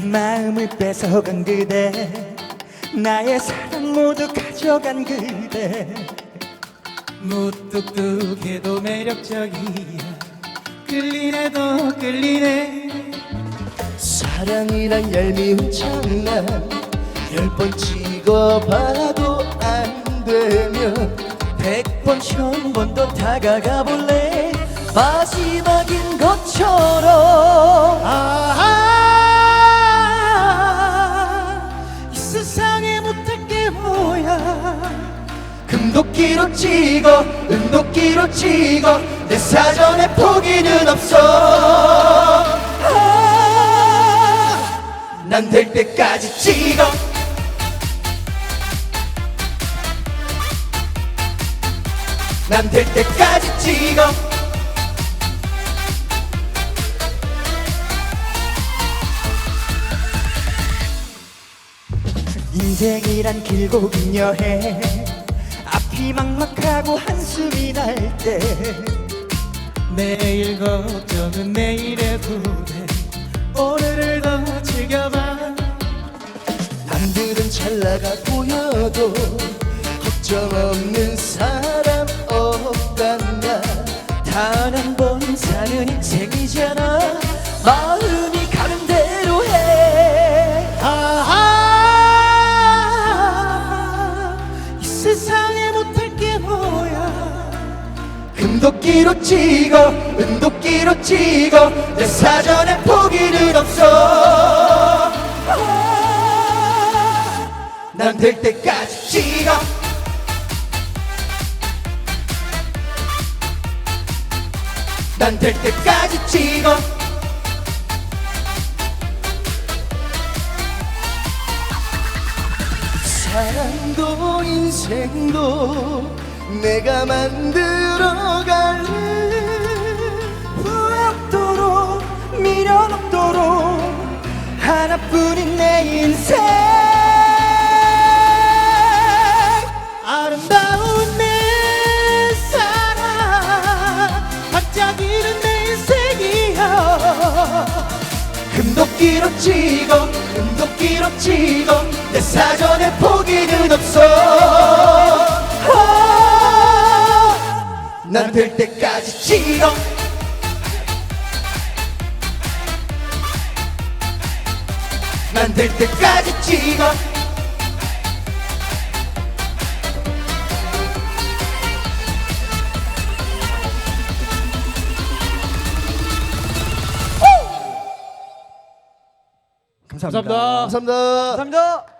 마음을 뺏어간 그대 나의 사랑 모두 가져간 그대. 무뚝뚝해도 매력적이야. 끌리네 더 끌리네. 사랑이란 얄미운 장난 열 번 찍어봐도 안 되면 백번 천번 더 다가가 볼래? 마지막인 것처럼. 아, 금도끼로 찍어 은도끼로 찍어. 내 사전에 포기는 없어. 난될 때까지 찍어. 난 될 때까지 찍어. 인생이란 길고 긴 여행 막막하고 한숨이 날 때. 내일 걱정은 내일의 부대. 오늘을 더 즐겨봐. 남들은 잘 나가 보여도 걱정 없는 사람 없단다. 단 한 번 사는 인생이잖아. 마음 금도끼로 찍어 은도끼로 찍어. 내 사전에 포기는 없어. 난 될 때까지 찍어. 난 될 때까지 찍어. 사랑도 인생도 내가 만 들어갈래? 후회없도록 미련 없도록 하나뿐인 내 인생. 아름다운 내 사랑 반짝이는 내 인생이야 금도끼로 찍어 금도끼로 찍어 내 사전에 포 난 될 때까지 찍어 난 될 때까지 찍어 감사합니다. 감사합니다. 감사합니다. 감사합니다